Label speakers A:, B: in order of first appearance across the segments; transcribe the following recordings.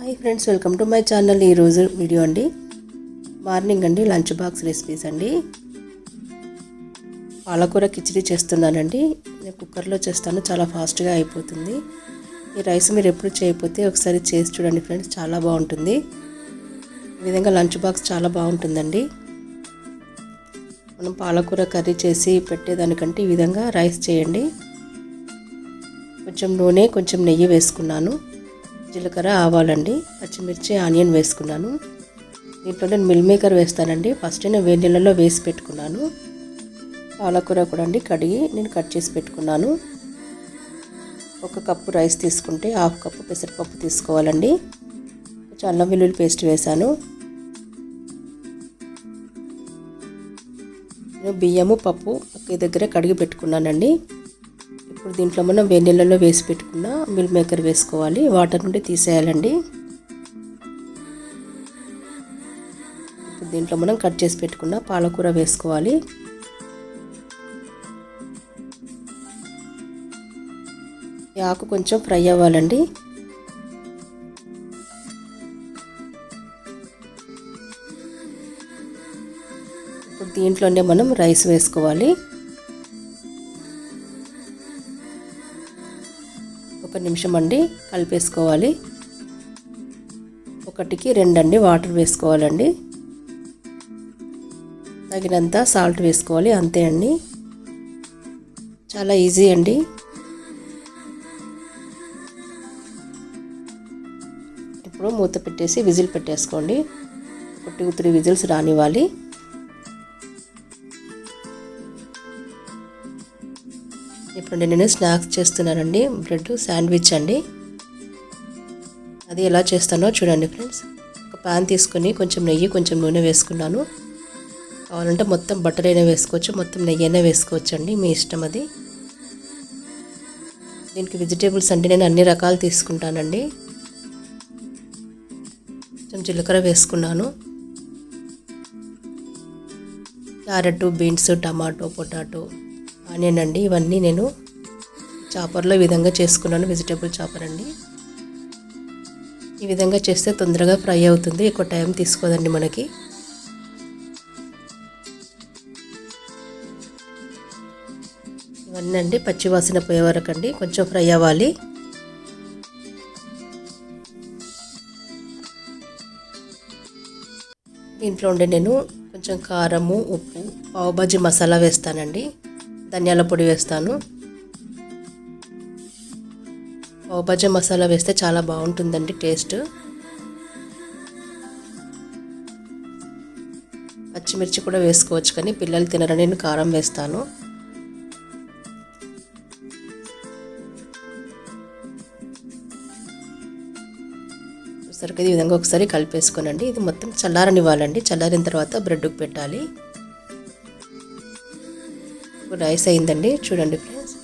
A: Hi friends welcome to my channel. ఈరోజు video అండి. Morning అండి లంచ్ బాక్స్ రెసిపీస్ అండి. పాలకూర కిచిడి చేస్తున్నానండి. నేను కుక్కర్లో చేస్తాను చాలా ఫాస్ట్గా అయిపోతుంది. ఈ రైస్ మీరు ఎప్పుడు చేయకపోతే ఒకసారి చేసి చూడండి ఫ్రెండ్స్ చాలా బాగుంటుంది. ఈ విధంగా లంచ్ బాక్స్ చాలా బాగుంటుందండి. మనం పాలకూర కర్రీ చేసి పెట్టేదానికంటే ఈ విధంగా రైస్ చేయండి. కొంచెం నూనె కొంచెం నెయ్యి వేసుకున్నాను. జీలకర్ర ఆవాలండి పచ్చిమిర్చి ఆనియన్ వేసుకున్నాను. దీంట్లో నేను మిల్ మేకర్ వేస్తానండి. ఫస్ట్ నేను వేడి నీళ్ళలో వేసి పెట్టుకున్నాను. పాలకూర కూడా అండి కడిగి నేను కట్ చేసి పెట్టుకున్నాను. ఒక కప్పు రైస్ తీసుకుంటే హాఫ్ కప్పు పెసరపప్పు తీసుకోవాలండి. కొంచెం అల్లం వెల్లుల్లి పేస్ట్ వేసాను నేను బియ్యము పప్పు ఒకే దగ్గర కడిగి పెట్టుకున్నానండి. ఇప్పుడు దీంట్లో మనం వెన్నెలలో వేసి పెట్టుకున్న మిల్ మేకర్ వేసుకోవాలి. వాటర్ నుండి తీసేయాలండి. ఇప్పుడు దీంట్లో మనం కట్ చేసి పెట్టుకున్న పాలకూర వేసుకోవాలి. ఆకు కొంచెం ఫ్రై అవ్వాలండి. ఇప్పుడు దీంట్లోనే మనం రైస్ వేసుకోవాలి. ఒక నిమిషం అండి కలిపేసుకోవాలి. ఒకటికి రెండండి వాటర్ వేసుకోవాలండి. తగినంత సాల్ట్ వేసుకోవాలి అంతే అండి. చాలా ఈజీ అండి. ఇప్పుడు మూత పెట్టేసి విజిల్ పెట్టేసుకోండి. ఒక టూ త్రీ విజిల్స్ రానివ్వాలి. ఇప్పుడు నేను స్నాక్స్ చేస్తున్నానండి. బ్రెడ్ శాండ్విచ్ అండి. అది ఎలా చేస్తానో చూడండి ఫ్రెండ్స్. ఒక ప్యాన్ తీసుకొని కొంచెం నెయ్యి కొంచెం నూనె వేసుకున్నాను. కావాలంటే మొత్తం బటర్ అయినా వేసుకోవచ్చు మొత్తం నెయ్యి అయినా వేసుకోవచ్చు అండి మీ ఇష్టం అది. దీనికి వెజిటేబుల్స్ అంటే నేను అన్ని రకాలు తీసుకుంటానండి. కొంచెం జీలకర్ర వేసుకున్నాను. Carrot beans tomato potato onion అండి ఇవన్నీ నేను చాపర్లో ఈ విధంగా చేసుకున్నాను. వెజిటేబుల్ చాపర్ అండి. ఈ విధంగా చేస్తే తొందరగా ఫ్రై అవుతుంది. ఎక్కువ టైం తీసుకోదండి మనకి. ఇవన్నీ అండి పచ్చివాసన పోయే వరకు అండి. కొంచెం ఫ్రై అవ్వాలి. దీంట్లో ఉండే నేను కొంచెం కారము ఉప్పు పావుబాజీ మసాలా వేస్తానండి. ధనియాల పొడి వేస్తాను. పావుబాజీ మసాలా వేస్తే చాలా బాగుంటుందండి టేస్ట్. పచ్చిమిర్చి కూడా వేసుకోవచ్చు కానీ పిల్లలు తినరని నేను కారం వేస్తాను. చూసారు ఈ విధంగా ఒకసారి కలిపేసుకోనండి. ఇది మొత్తం చల్లారనివ్వాలండి. చల్లారిన తర్వాత బ్రెడ్కి పెట్టాలి. ఇప్పుడు రైస్ అయిందండి. చూడండి ఫ్రెండ్స్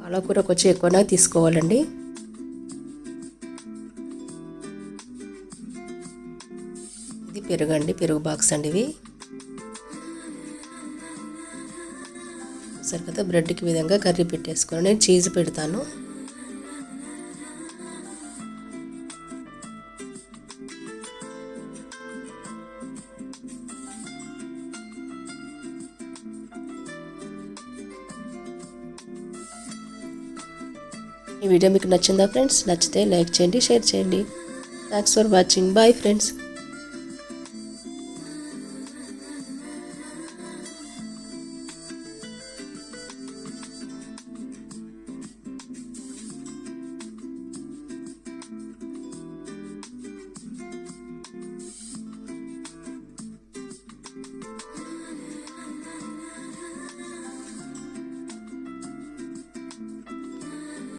A: పాలకూర కొంచెం ఎక్కువగా తీసుకోవాలండి. ఇది పెరుగు అండి పెరుగు బాక్స్ అండి ఇవి. సరే కదా బ్రెడ్కి విధంగా కర్రీ పెట్టేసుకొని నేను చీజ్ పెడతాను. ఈ వీడియో మీకు నచ్చిందా ఫ్రెండ్స్? నచ్చితే లైక్ చేయండి షేర్ చేయండి. Thanks for watching bye friends